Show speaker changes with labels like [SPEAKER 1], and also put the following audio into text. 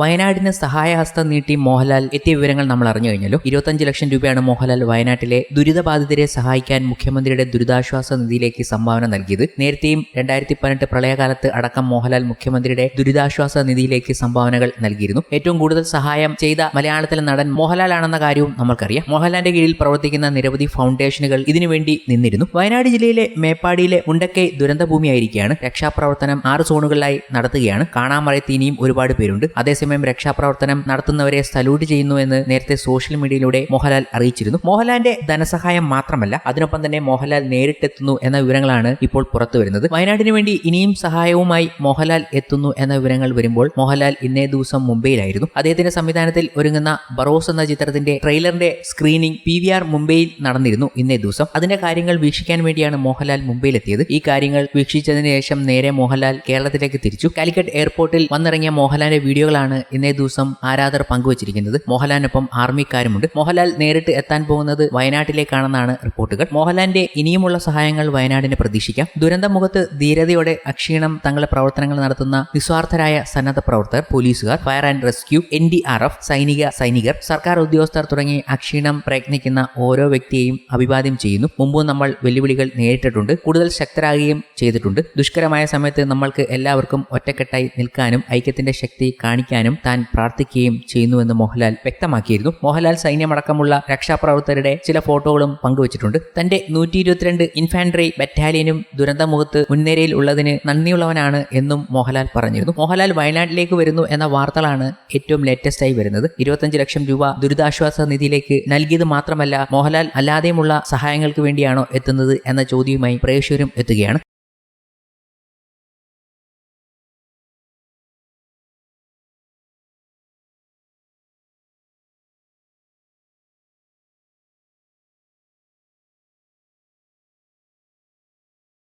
[SPEAKER 1] വയനാടിന് സഹായഹസ്തം നീട്ടി മോഹൻലാൽ എത്തിയ വിവരങ്ങൾ നമ്മൾ അറിഞ്ഞു കഴിഞ്ഞല്ലോ. ഇരുപത്തഞ്ച് ലക്ഷം രൂപയാണ് മോഹൻലാൽ വയനാട്ടിലെ ദുരിതബാധിതരെ സഹായിക്കാൻ മുഖ്യമന്ത്രിയുടെ ദുരിതാശ്വാസ നിധിയിലേക്ക് സംഭാവന നൽകിയത്. നേരത്തെയും രണ്ടായിരത്തി പതിനെട്ട് പ്രളയകാലത്ത് അടക്കം മോഹൻലാൽ മുഖ്യമന്ത്രിയുടെ ദുരിതാശ്വാസ നിധിയിലേക്ക് സംഭാവനകൾ നൽകിയിരുന്നു. ഏറ്റവും കൂടുതൽ സഹായം ചെയ്ത മലയാളത്തിലെ നടൻ മോഹൻലാൽ ആണെന്ന കാര്യവും നമ്മൾക്കറിയാം. മോഹൻലാലിന്റെ കീഴിൽ പ്രവർത്തിക്കുന്ന നിരവധി ഫൗണ്ടേഷനുകൾ ഇതിനുവേണ്ടി നിന്നിരുന്നു. വയനാട് ജില്ലയിലെ മേപ്പാടിയിലെ മുണ്ടക്കൈ ദുരന്തഭൂമിയായിരിക്കുകയാണ് രക്ഷാപ്രവർത്തനം ആറ് സോണുകളിലായി നടത്തുകയാണ്. കാണാമറയത്ത് ഇനിയും ഒരുപാട് പേരുണ്ട്. അതേസമയം രക്ഷാപ്രവർത്തനം നടത്തുന്നവരെ സല്യൂട്ട് ചെയ്യുന്നു എന്ന് നേരത്തെ സോഷ്യൽ മീഡിയയിലൂടെ മോഹൻലാൽ അറിയിച്ചിരുന്നു. മോഹൻലാലിന്റെ ധനസഹായം മാത്രമല്ല അതിനൊപ്പം തന്നെ മോഹൻലാൽ നേരിട്ടെത്തുന്നു എന്ന വിവരങ്ങളാണ് ഇപ്പോൾ പുറത്തു വരുന്നത്. വയനാടിന് വേണ്ടി ഇനിയും സഹായവുമായി മോഹൻലാൽ എത്തുന്നു എന്ന വിവരങ്ങൾ വരുമ്പോൾ മോഹൻലാൽ ഇന്നേ ദിവസം മുംബൈയിലായിരുന്നു. അദ്ദേഹത്തിന്റെ സംവിധാനത്തിൽ ഒരുങ്ങുന്ന ബറോസ് എന്ന ചിത്രത്തിന്റെ ട്രെയിലറിന്റെ സ്ക്രീനിംഗ് പി വി ആർ മുംബൈയിൽ നടന്നിരുന്നു ഇന്നേ ദിവസം. അതിന്റെ കാര്യങ്ങൾ വീക്ഷിക്കാൻ വേണ്ടിയാണ് മോഹൻലാൽ മുംബൈയിലെത്തിയത്. ഈ കാര്യങ്ങൾ വീക്ഷിച്ചതിന് ശേഷം നേരെ മോഹൻലാൽ കേരളത്തിലേക്ക് തിരിച്ചു. കാലിക്കറ്റ് എയർപോർട്ടിൽ വന്നിറങ്ങിയ മോഹൻലാലിന്റെ വീഡിയോകളാണ് ഇന്നേ ദിവസം ആരാധകർ പങ്കുവച്ചിരിക്കുന്നത് മോഹൻലാലിനൊപ്പം ആർമിക്കാരുമുണ്ട്. മോഹൻലാൽ നേരിട്ട് എത്താൻ പോകുന്നത് വയനാട്ടിലേക്കാണെന്നാണ് റിപ്പോർട്ടുകൾ. മോഹൻലാലിന്റെ ഇനിയുമുള്ള സഹായങ്ങൾ വയനാടിന് പ്രതീക്ഷിക്കാം. ദുരന്തമുഖത്ത് ധീരതയോടെ അക്ഷീണം തങ്ങളുടെ പ്രവർത്തനങ്ങൾ നടത്തുന്ന നിസ്വാർത്ഥരായ സന്നദ്ധ പ്രവർത്തകർ പോലീസുകാർ fire and rescue N D R F സൈനിക സൈനികർ സർക്കാർ ഉദ്യോഗസ്ഥർ തുടങ്ങി അക്ഷീണം പ്രയത്നിക്കുന്ന ഓരോ വ്യക്തിയെയും അഭിവാദ്യം ചെയ്യുന്നു. മുമ്പ് നമ്മൾ വെല്ലുവിളികൾ നേരിട്ടിട്ടുണ്ട്. കൂടുതൽ ശക്തരാകുകയും ചെയ്തിട്ടുണ്ട്. ദുഷ്കരമായ സമയത്ത് നമ്മൾക്ക് എല്ലാവർക്കും ഒറ്റക്കെട്ടായി നിൽക്കാനും ഐക്യത്തിന്റെ ശക്തി കാണിക്കാനും താൻ പ്രാർത്ഥിക്കുകയും ചെയ്യുന്നുവെന്ന് മോഹൻലാൽ വ്യക്തമാക്കിയിരുന്നു. മോഹൻലാൽ സൈന്യമടക്കമുള്ള രക്ഷാപ്രവർത്തകരുടെ ചില ഫോട്ടോകളും പങ്കുവച്ചിട്ടുണ്ട്. തന്റെ നൂറ്റി ഇരുപത്തിരണ്ട് ഇൻഫാൻട്രി ബറ്റാലിയനും ദുരന്തമുഖത്ത് മുൻനിരയിൽ ഉള്ളതിന് നന്ദിയുള്ളവനാണ് എന്നും മോഹൻലാൽ പറഞ്ഞിരുന്നു. മോഹൻലാൽ വയനാട്ടിലേക്ക് വരുന്നു എന്ന വാർത്തകളാണ് ഏറ്റവും ലേറ്റസ്റ്റ് ആയി വരുന്നത്. ഇരുപത്തഞ്ച് ലക്ഷം രൂപ ദുരിതാശ്വാസ നിധിയിലേക്ക് നൽകിയത് മാത്രമല്ല മോഹൻലാൽ അല്ലാതെയുമുള്ള സഹായങ്ങൾക്ക് വേണ്ടിയാണോ എത്തുന്നത് എന്ന ചോദ്യവുമായി പ്രേക്ഷകരും എത്തുകയാണ്.